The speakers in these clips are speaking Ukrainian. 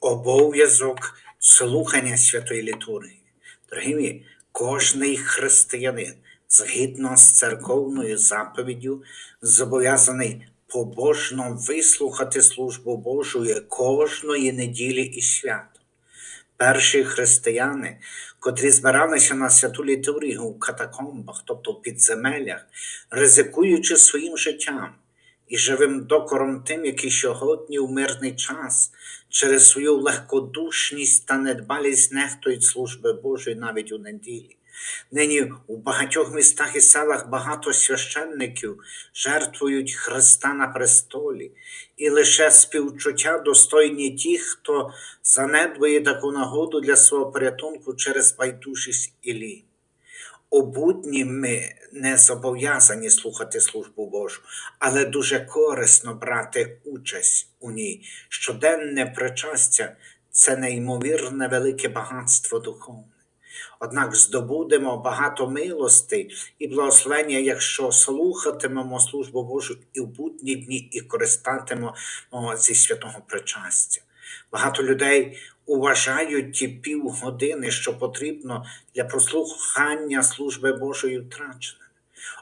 обов'язок слухання святої літургії. Дорогі мої, кожний християнин згідно з церковною заповіддю зобов'язаний побожно вислухати службу Божої кожної неділі і свята. Перші християни, котрі збиралися на святу літургію в катакомбах, тобто в підземеллях, ризикуючи своїм життям і живим докором тим, які сьогодні у мирний час через свою легкодушність та недбалість нехтують служби Божої навіть у неділі. Нині у багатьох містах і селах багато священників жертвують Христа на престолі, і лише співчуття достойні ті, хто занедбує таку нагоду для свого порятунку через байдужість і лінь. У ми не зобов'язані слухати службу Божу, але дуже корисно брати участь у ній. Щоденне причастя це неймовірне велике багатство духовне. Однак здобудемо багато милостей і благословення, якщо слухатимемо службу Божу і в будні дні, і користатимемо зі святого причастя. Багато людей уважають ті півгодини, що потрібно для прослухання служби Божої втраченими.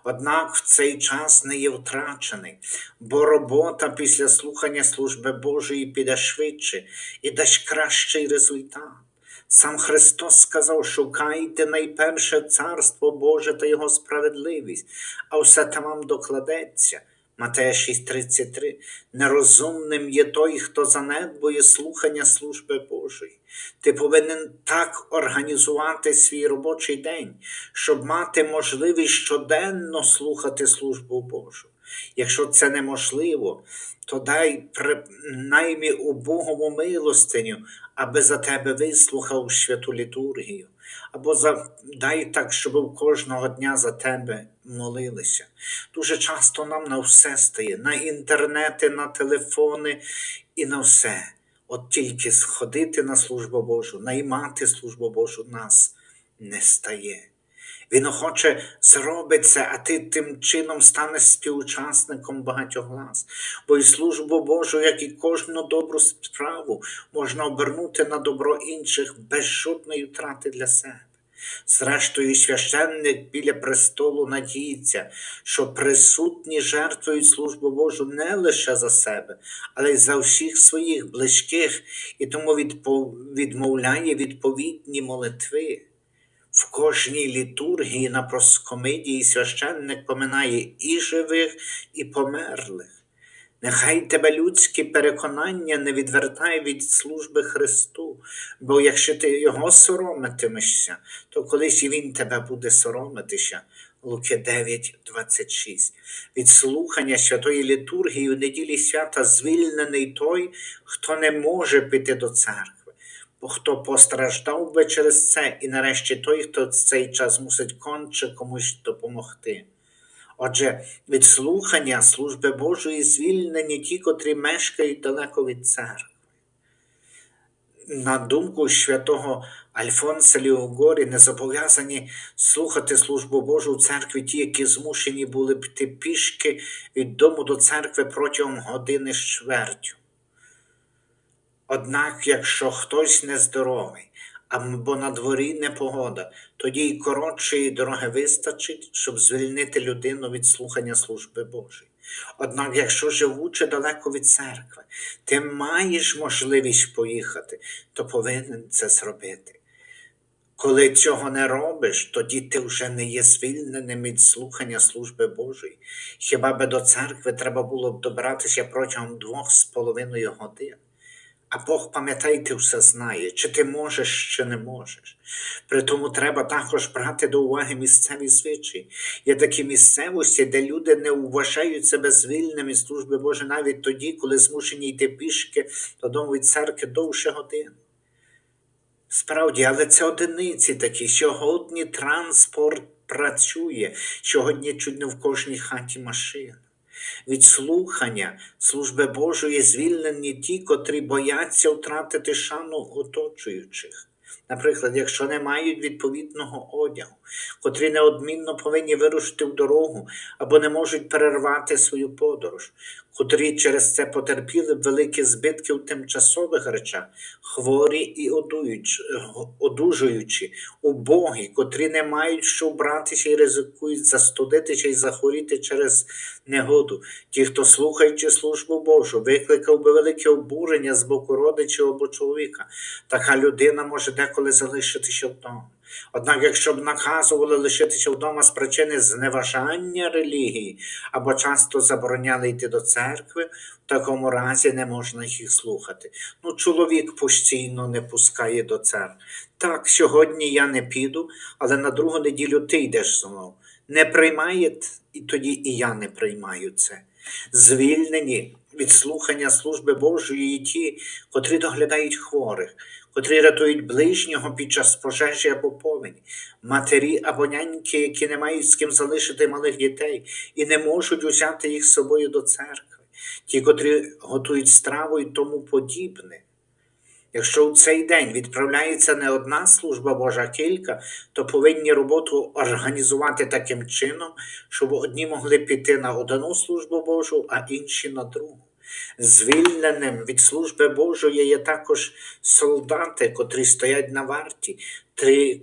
Однак в цей час не є втрачений, бо робота після слухання служби Божої піде швидше і дасть кращий результат. Сам Христос сказав: шукайте найперше Царство Боже та Його справедливість, а все там вам докладеться. Матея 6:33 Нерозумним є той, хто занедбує слухання служби Божої. Ти повинен так організувати свій робочий день, щоб мати можливість щоденно слухати службу Божу. Якщо це неможливо, то дай принаймні убогому милостиню, аби за тебе вислухав святу літургію, або за, дай так, щоб кожного дня за тебе молилися. Дуже часто нам на все стає, на інтернети, на телефони і на все. От тільки сходити на службу Божу, наймати службу Божу нас не стає. Він охоче зробить це, а ти тим чином станеш співучасником багатьох глас. Бо й службу Божу, як і кожну добру справу, можна обернути на добро інших без жодної втрати для себе. Зрештою, священник біля престолу надіється, що присутні жертвують службу Божу не лише за себе, але й за всіх своїх близьких, і тому відмовляє відповідні молитви. В кожній літургії на проскомидії священник поминає і живих, і померлих. Нехай тебе людські переконання не відвертає від служби Христу, бо якщо ти Його соромитимешся, то колись і Він тебе буде соромитися. Луки 9, 26. Від слухання святої літургії у неділі свята звільнений той, хто не може піти до церкви хто постраждав би через це, і нарешті той, хто цей час мусить конче комусь допомогти. Отже, від слухання служби Божої звільнені ті, котрі мешкають далеко від церкви. На думку святого Альфонса Ліогорі, не зобов'язані слухати службу Божу у церкві ті, які змушені були піти пішки від дому до церкви протягом години з чвертю. Однак, якщо хтось нездоровий або на дворі непогода, тоді й коротшої дороги вистачить, щоб звільнити людину від слухання служби Божої. Однак, якщо живучи далеко від церкви, ти маєш можливість поїхати, то повинен це зробити. Коли цього не робиш, тоді ти вже не є звільненим від слухання служби Божої. Хіба би до церкви треба було б добратися протягом двох з половиною годин? А Бог, пам'ятайте, все знає, чи ти можеш, чи не можеш. При тому треба також брати до уваги місцеві звичаї. Є такі місцевості, де люди не вважають себе звільними з служби Боже навіть тоді, коли змушені йти пішки додому від церкви довше годин. Справді, але це одиниці такі. Сьогодні транспорт працює, сьогодні чуть не в кожній хаті машина від слухання служби Божої звільнені ті, котрі бояться втратити шану оточуючих. Наприклад, якщо не мають відповідного одягу, котрі неодмінно повинні вирушити в дорогу або не можуть перервати свою подорож, котрі через це потерпіли великі збитки в тимчасових речах, хворі і одуючи, одужуючі, убогі, котрі не мають що вбратися і ризикують застудитися і захворіти через негоду. Ті, хто слухаючи службу Божу, викликав би велике обурення з боку родичів або чоловіка. Така людина може деколи залишитися вдома. Однак, якщо б наказували лишитися вдома з причини зневажання релігії або часто забороняли йти до церкви, в такому разі не можна їх слухати. Ну, чоловік постійно не пускає до церкви. Так, сьогодні я не піду, але на другу неділю ти йдеш знову. Не приймає, і тоді і я не приймаю це. Звільнені від слухання служби Божої і ті, котрі доглядають хворих, котрі рятують ближнього під час пожежі або повені, матері або няньки, які не мають з ким залишити малих дітей і не можуть узяти їх з собою до церкви, ті, котрі готують страву і тому подібне. Якщо у цей день відправляється не одна служба Божа, а кілька, то повинні роботу організувати таким чином, щоб одні могли піти на одну службу Божу, а інші на другу. Звільненим від служби Божої є також солдати, котрі стоять на варті,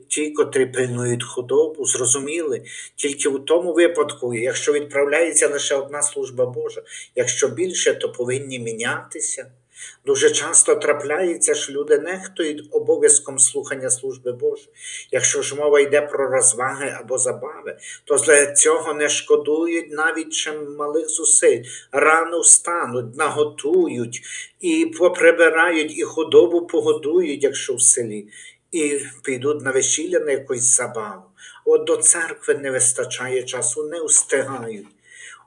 ті, котрі пильнують худобу, зрозуміли, тільки в тому випадку, якщо відправляється лише одна служба Божа, якщо більше, то повинні мінятися. Дуже часто трапляється, що люди нехтують обов'язком слухання служби Божої. Якщо ж мова йде про розваги або забави, то для цього не шкодують навіть чим малих зусиль. Рано встануть, наготують і поприбирають, і худобу погодують, якщо в селі, і підуть на весілля на якусь забаву. От до церкви не вистачає часу, не встигають.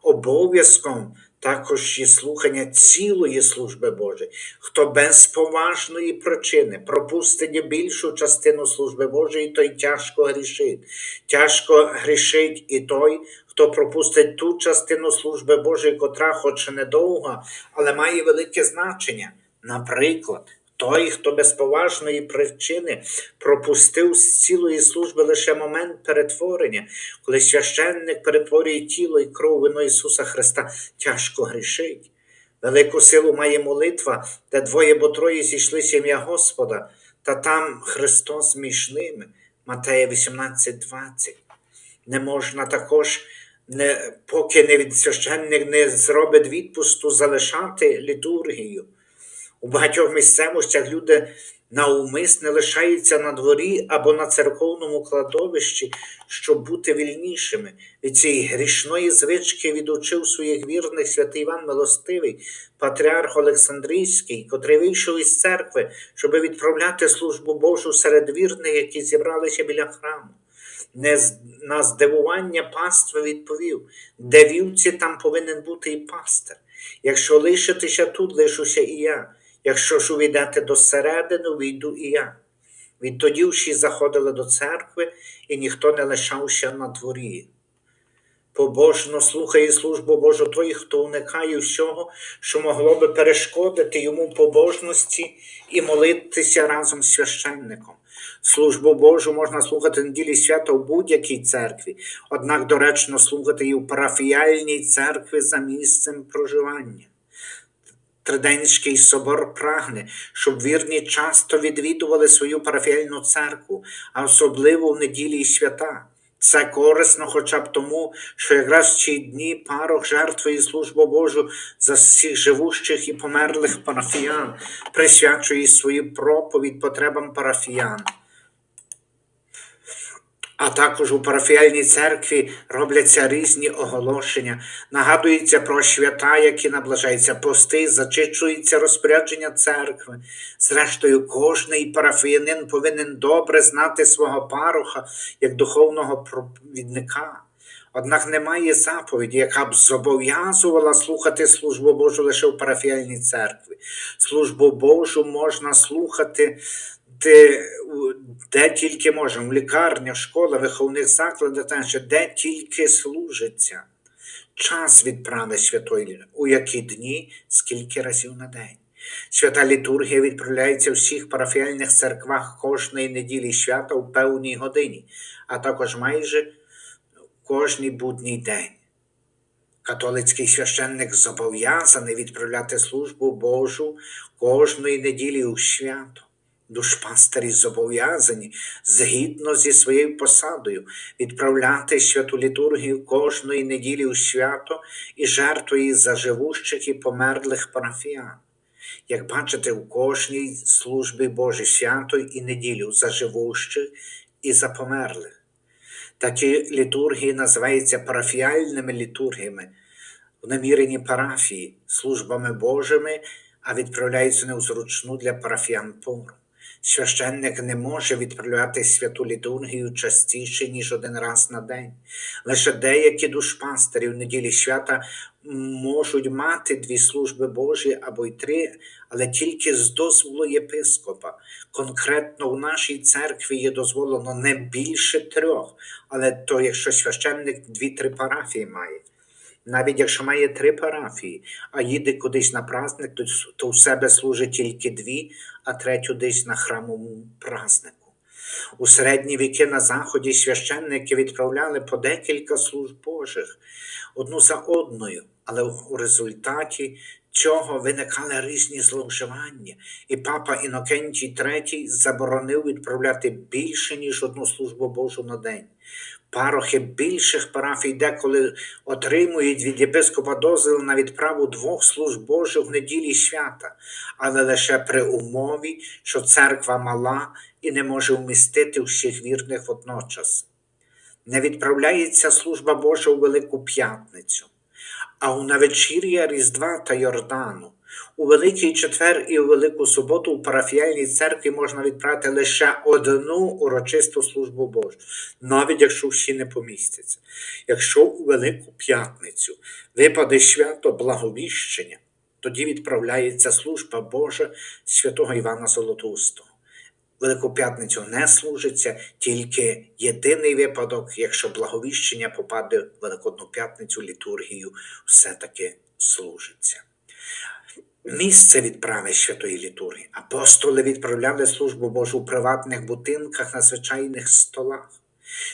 Обов'язком також є слухання цілої служби Божої. Хто без поважної причини пропустить більшу частину служби Божої, той тяжко грішить. Тяжко грішить і той, хто пропустить ту частину служби Божої, котра, хоч недовга, але має велике значення. Наприклад, той, хто без поважної причини пропустив з цілої служби лише момент перетворення, коли священник перетворює тіло і кров вино Ісуса Христа, тяжко грішить. Велику силу має молитва, де двоє бо троє зійшлися ім'я Господа, та там Христос між ними. Матея 18:20. Не можна також, не, поки не священник не зробить відпусту, залишати літургію. У багатьох місцевостях люди навмисне лишаються на дворі або на церковному кладовищі, щоб бути вільнішими. Від цієї грішної звички відучив своїх вірних святий Іван Милостивий, патріарх Олександрійський, котрий вийшов із церкви, щоб відправляти службу Божу серед вірних, які зібралися біля храму. Не на здивування пастви відповів, де вівці, там повинен бути і пастир. Якщо лишитися тут, лишуся і я. Якщо ж увійдете до середини, війду і я. Відтоді всі заходили до церкви, і ніхто не лишався на дворі. Побожно слухає службу Божу той, хто уникає всього, що могло би перешкодити йому побожності і молитися разом з священником. Службу Божу можна слухати неділі свята в будь-якій церкві, однак доречно слухати і в парафіяльній церкві за місцем проживання. Триденський собор прагне, щоб вірні часто відвідували свою парафіяльну церкву, а особливо в неділі й свята. Це корисно хоча б тому, що якраз в ці дні парох жертвує службу Божу за всіх живущих і померлих парафіян, присвячує свою проповідь потребам парафіян. А також у парафіальній церкві робляться різні оголошення, нагадується про свята, які наближаються пости, зачищується розпорядження церкви. Зрештою, кожний парафіянин повинен добре знати свого пароха як духовного провідника. Однак немає заповіді, яка б зобов'язувала слухати службу Божу лише в парафіальній церкві. Службу Божу можна слухати де, де тільки можемо, в лікарнях, школах, виховних закладах, та інше, де тільки служиться. Час відправи святої, у які дні, скільки разів на день. Свята літургія відправляється у всіх парафіальних церквах кожної неділі свята у певній годині, а також майже кожний будній день. Католицький священник зобов'язаний відправляти службу Божу кожної неділі у свято. Душпастері зобов'язані згідно зі своєю посадою відправляти святу літургію кожної неділі у свято і жертвою за живущих і померлих парафіян. Як бачите, у кожній службі Божій свято і неділю за живущих і за померлих. Такі літургії називаються парафіальними літургіями, в наміренні парафії, службами Божими, а відправляються не у зручну для парафіян пору. Священник не може відправляти святу літургію частіше, ніж один раз на день. Лише деякі душпастері в неділі свята можуть мати дві служби Божі або й три, але тільки з дозволу єпископа. Конкретно в нашій церкві є дозволено не більше трьох, але то якщо священник дві-три парафії має. Навіть якщо має три парафії, а їде кудись на праздник, то, то в себе служить тільки дві, а третю десь на храмовому празднику. У середні віки на Заході священники відправляли по декілька служб Божих одну за одною, але у результаті цього виникали різні зловживання, і папа Інокентій III заборонив відправляти більше, ніж одну службу Божу на день. Парохи більших парафій деколи отримують від єпископа дозвіл на відправу двох служб Божих в неділі свята, але лише при умові, що церква мала і не може вмістити всіх вірних водночас. Не відправляється служба Божа у Велику П'ятницю, а у навечір'я Різдва та Йордану. У Великий Четвер і у Велику Суботу у парафіальній церкві можна відправити лише одну урочисту службу Божу, навіть якщо всі не помістяться. Якщо у Велику П'ятницю випаде свято Благовіщення, тоді відправляється служба Божа святого Івана Золотоустого. Велику П'ятницю не служиться, тільки єдиний випадок, якщо благовіщення попаде в Великодну п'ятницю, літургію все-таки служиться. Місце відправи святої літургії. Апостоли відправляли службу Божу у приватних будинках на звичайних столах.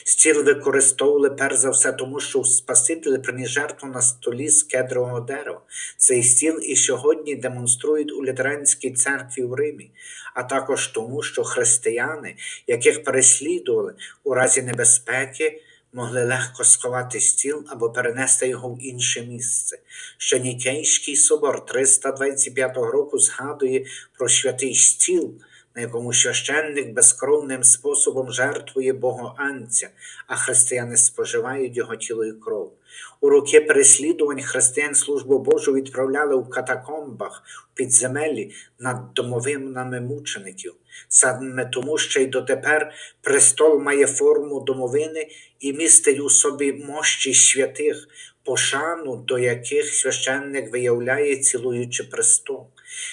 Стіл використовували перш за все, тому що Спаситель приніс жертву на столі з кедрового дерева. Цей стіл і сьогодні демонструють у лютеранській церкві в Римі, а також тому, що християни, яких переслідували у разі небезпеки, могли легко сховати стіл або перенести його в інше місце. Що Нікейський собор 325 року згадує про святий стіл, на якому священник безкровним способом жертвує богоанця, а християни споживають його тіло і кров. У роки переслідувань християн службу Божу відправляли у катакомбах, в підземеллі над домовинами мучеників. Саме тому ще й дотепер престол має форму домовини і містить у собі мощі святих, пошану, до яких священник виявляє, цілуючи престол.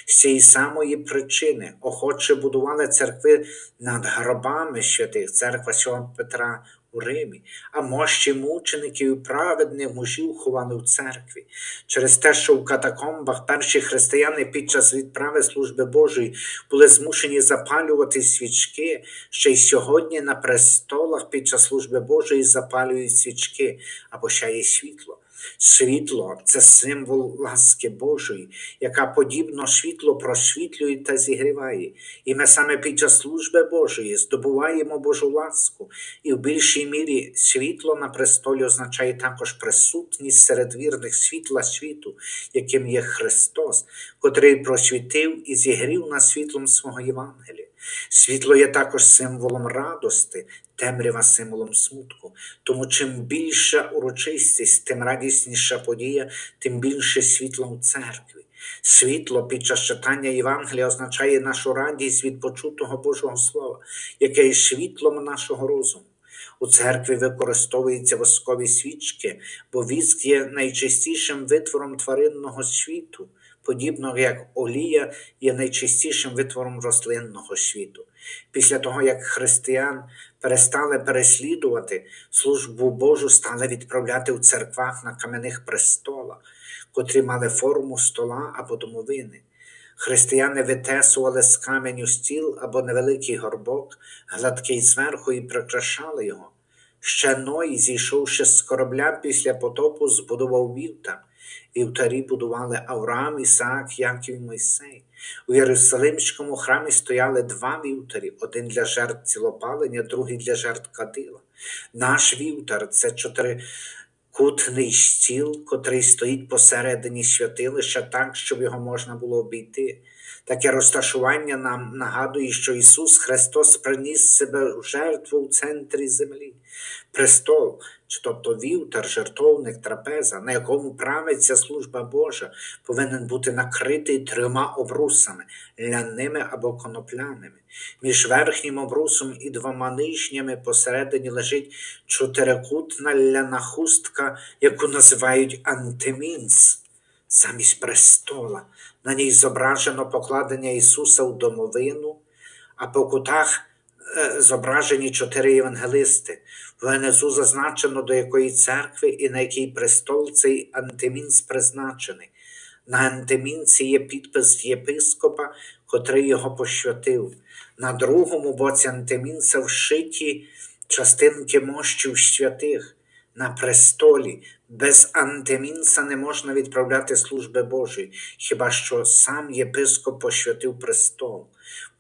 З цієї самої причини охоче будували церкви над гробами святих, церква Святого Петра у Римі, а мощі мучеників і праведних мужів ховали в церкві. Через те, що в катакомбах перші християни під час відправи служби Божої були змушені запалювати свічки, ще й сьогодні на престолах під час служби Божої запалюють свічки або ще є світло. Світло це символ ласки Божої, яка подібно світло просвітлює та зігріває. І ми саме під час служби Божої здобуваємо Божу ласку, і в більшій мірі світло на престолі означає також присутність серед вірних світла світу, яким є Христос, котрий просвітив і зігрів нас світлом свого Євангелія. Світло є також символом радости, темрява символом смутку. Тому чим більша урочистість, тим радісніша подія, тим більше світла у церкві. Світло під час читання Євангелія означає нашу радість від почутого Божого Слова, яке є світлом нашого розуму. У церкві використовуються воскові свічки, бо віск є найчистішим витвором тваринного світу подібно як олія є найчистішим витвором рослинного світу. Після того, як християн перестали переслідувати, службу Божу стали відправляти в церквах на кам'яних престолах, котрі мали форму стола або домовини. Християни витесували з каменю стіл або невеликий горбок, гладкий зверху, і прикрашали його. Ще Ной, зійшовши з корабля після потопу, збудував вівтар. Вівтарі будували Авраам, Ісаак, Яків і Мойсей. У Єрусалимському храмі стояли два вівтарі: один для жертв цілопалення, другий для жертв кадила. Наш вівтар це чотирикутний стіл, котрий стоїть посередині святилища так, щоб його можна було обійти. Таке розташування нам нагадує, що Ісус Христос приніс себе в жертву в центрі землі. Престол, тобто вівтар, жертовник, трапеза, на якому правиться служба Божа, повинен бути накритий трьома обрусами ляними або конопляними. Між верхнім обрусом і двома нижніми посередині лежить чотирикутна ляна хустка, яку називають антимінс замість престола. На ній зображено покладення Ісуса в домовину, а по кутах е, зображені чотири євангелисти. Внизу зазначено, до якої церкви і на який престол цей антимінс призначений. На антимінці є підпис єпископа, котрий його посвятив. На другому боці антимінця вшиті частинки мощів святих. На престолі без антимінца не можна відправляти служби Божої, хіба що сам єпископ посвятив престол.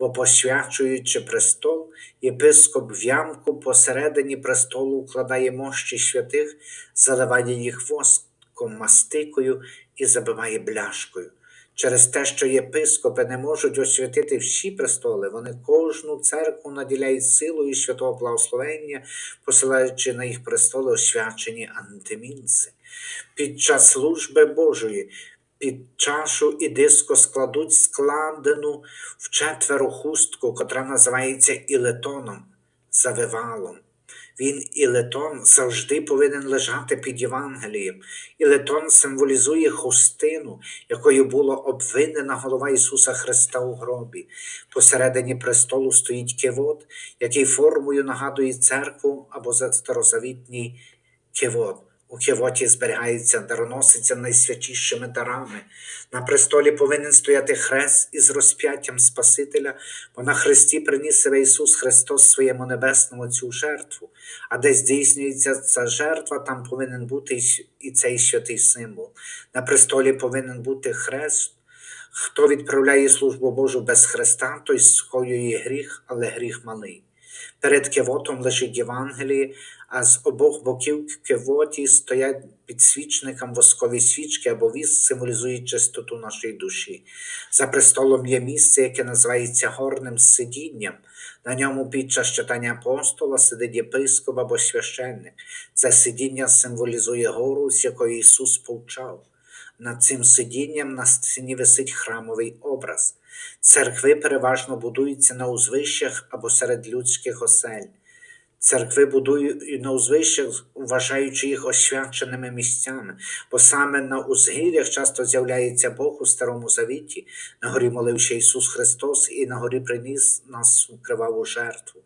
Бо посвячуючи престол, єпископ в ямку посередині престолу укладає мощі святих, заливає їх воском, мастикою і забиває бляшкою. Через те, що єпископи не можуть освятити всі престоли, вони кожну церкву наділяють силою святого благословення, посилаючи на їх престоли освячені антимінці. Під час служби Божої під чашу і диско складуть складену в четверо хустку, котра називається ілетоном, завивалом. Він ілетон завжди повинен лежати під Євангелієм. Ілетон символізує хустину, якою було обвинена голова Ісуса Христа у гробі. Посередині престолу стоїть кивот, який формою нагадує церкву або за- старозавітній кивот. У кивоті зберігається дароносиця найсвятішими дарами. На престолі повинен стояти хрест із розп'яттям Спасителя, бо на хресті приніс себе Ісус Христос своєму небесному цю жертву. А де здійснюється ця жертва, там повинен бути і цей святий символ. На престолі повинен бути хрест. Хто відправляє службу Божу без Христа, той скоює гріх, але гріх малий. Перед кивотом лежить Євангеліє, а з обох боків кивоті стоять підсвічникам воскові свічки або віз, символізують чистоту нашої душі. За престолом є місце, яке називається горним сидінням. На ньому під час читання апостола сидить єпископ або священник. Це сидіння символізує гору, з якої Ісус повчав. Над цим сидінням на стіні висить храмовий образ. Церкви переважно будуються на узвищах або серед людських осель. Церкви будують на узвищах, вважаючи їх освяченими місцями, бо саме на узгір'ях часто з'являється Бог у Старому Завіті, на горі молився Ісус Христос і на горі приніс нас у криваву жертву.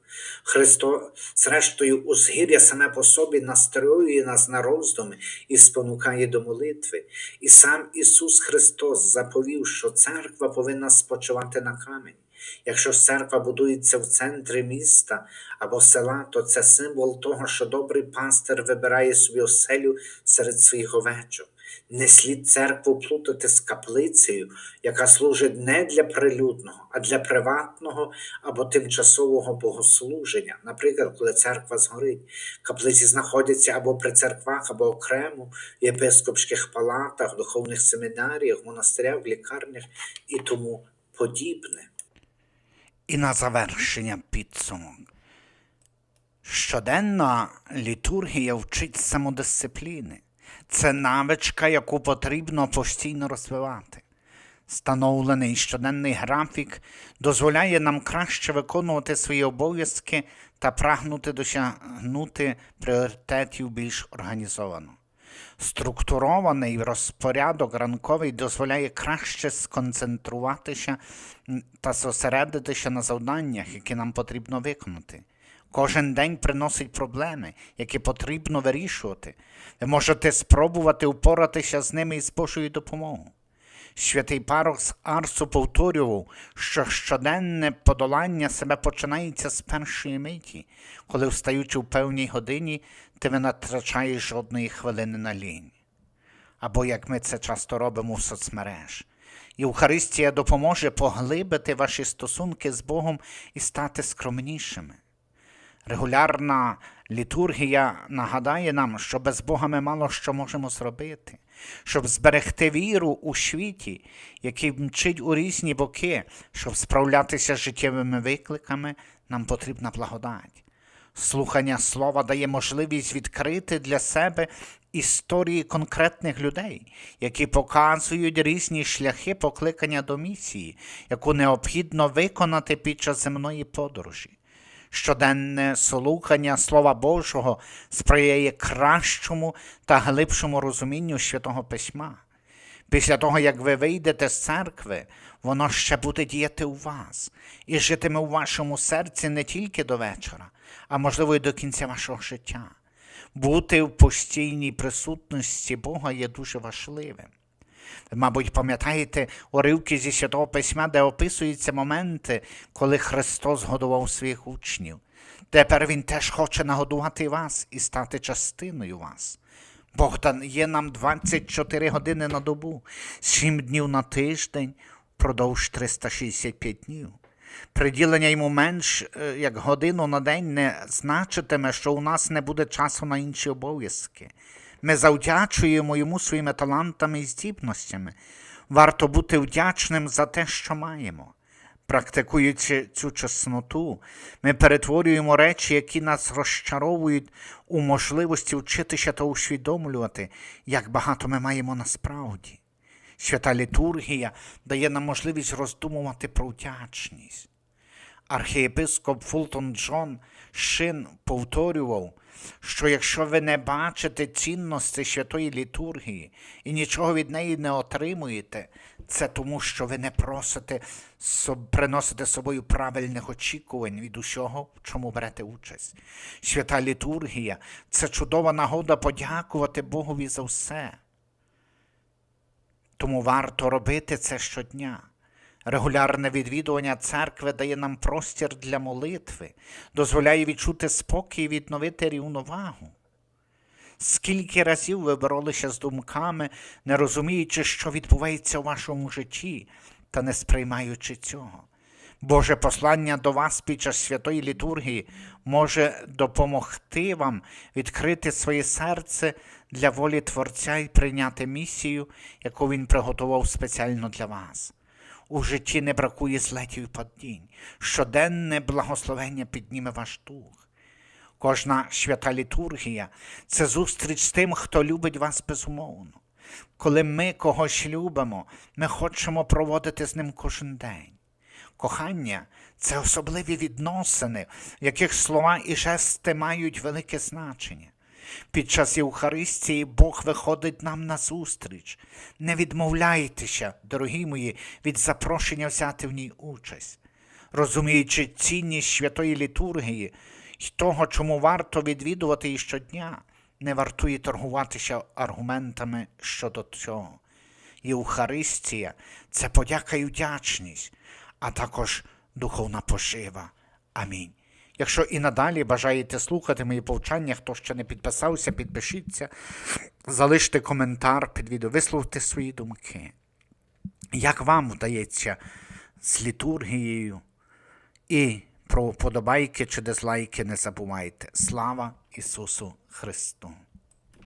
Христос, зрештою, узгір'я саме по собі настроює нас на роздуми і спонукає до молитви. І сам Ісус Христос заповів, що церква повинна спочивати на камені. Якщо церква будується в центрі міста або села, то це символ того, що добрий пастир вибирає собі оселю серед своїх овечок. Не слід церкву плутати з каплицею, яка служить не для прилюдного, а для приватного або тимчасового богослуження. Наприклад, коли церква згорить, каплиці знаходяться або при церквах, або окремо в єпископських палатах, духовних семінаріях, монастирях, лікарнях і тому подібне. І на завершення підсумок. Щоденна літургія вчить самодисципліни. Це навичка, яку потрібно постійно розвивати. Встановлений щоденний графік дозволяє нам краще виконувати свої обов'язки та прагнути досягнути пріоритетів більш організовано. Структурований розпорядок ранковий дозволяє краще сконцентруватися та зосередитися на завданнях, які нам потрібно виконати. Кожен день приносить проблеми, які потрібно вирішувати. Ви можете спробувати впоратися з ними із Божою допомогою. Святий парох з Арсу повторював, що щоденне подолання себе починається з першої миті, коли, встаючи в певній годині, ти не натрачаєш жодної хвилини на лінь. Або як ми це часто робимо в соцмереж. Євхаристія допоможе поглибити ваші стосунки з Богом і стати скромнішими. Регулярна літургія нагадає нам, що без Бога ми мало що можемо зробити, щоб зберегти віру у світі, який мчить у різні боки, щоб справлятися з життєвими викликами, нам потрібна благодать. Слухання слова дає можливість відкрити для себе історії конкретних людей, які показують різні шляхи покликання до місії, яку необхідно виконати під час земної подорожі. Щоденне слухання Слова Божого сприяє кращому та глибшому розумінню Святого Письма. Після того, як ви вийдете з церкви, воно ще буде діяти у вас і житиме у вашому серці не тільки до вечора, а можливо і до кінця вашого життя. Бути в постійній присутності Бога є дуже важливим. Мабуть, пам'ятаєте уривки зі Святого Письма, де описуються моменти, коли Христос годував своїх учнів. Тепер Він теж хоче нагодувати вас і стати частиною вас. Бог дає нам 24 години на добу, 7 днів на тиждень, впродовж 365 днів. Приділення йому менш е, як годину на день не значитиме, що у нас не буде часу на інші обов'язки. Ми завдячуємо йому своїми талантами і здібностями. Варто бути вдячним за те, що маємо. Практикуючи цю чесноту, ми перетворюємо речі, які нас розчаровують у можливості вчитися та усвідомлювати, як багато ми маємо насправді. Свята літургія дає нам можливість роздумувати про вдячність. Архієпископ Фултон Джон Шин повторював, що якщо ви не бачите цінності святої літургії і нічого від неї не отримуєте, це тому, що ви не просите приносите собою правильних очікувань від усього, в чому берете участь. Свята літургія це чудова нагода подякувати Богові за все. Тому варто робити це щодня. Регулярне відвідування церкви дає нам простір для молитви, дозволяє відчути спокій і відновити рівновагу. Скільки разів ви боролися з думками, не розуміючи, що відбувається у вашому житті, та не сприймаючи цього. Боже послання до вас під час святої літургії може допомогти вам відкрити своє серце для волі Творця і прийняти місію, яку Він приготував спеціально для вас. У житті не бракує злетів і падінь. Щоденне благословення підніме ваш дух. Кожна свята літургія це зустріч з тим, хто любить вас безумовно. Коли ми когось любимо, ми хочемо проводити з ним кожен день. Кохання це особливі відносини, в яких слова і жести мають велике значення. Під час Євхаристії Бог виходить нам на зустріч. Не відмовляйтеся, дорогі мої, від запрошення взяти в ній участь. Розуміючи цінність святої літургії і того, чому варто відвідувати її щодня, не вартує торгуватися аргументами щодо цього. Євхаристія це подяка і вдячність, а також духовна пожива. Амінь. Якщо і надалі бажаєте слухати мої повчання, хто ще не підписався, підпишіться, залиште коментар під відео, висловте свої думки. Як вам вдається з літургією? І про вподобайки чи дизлайки не забувайте. Слава Ісусу Христу!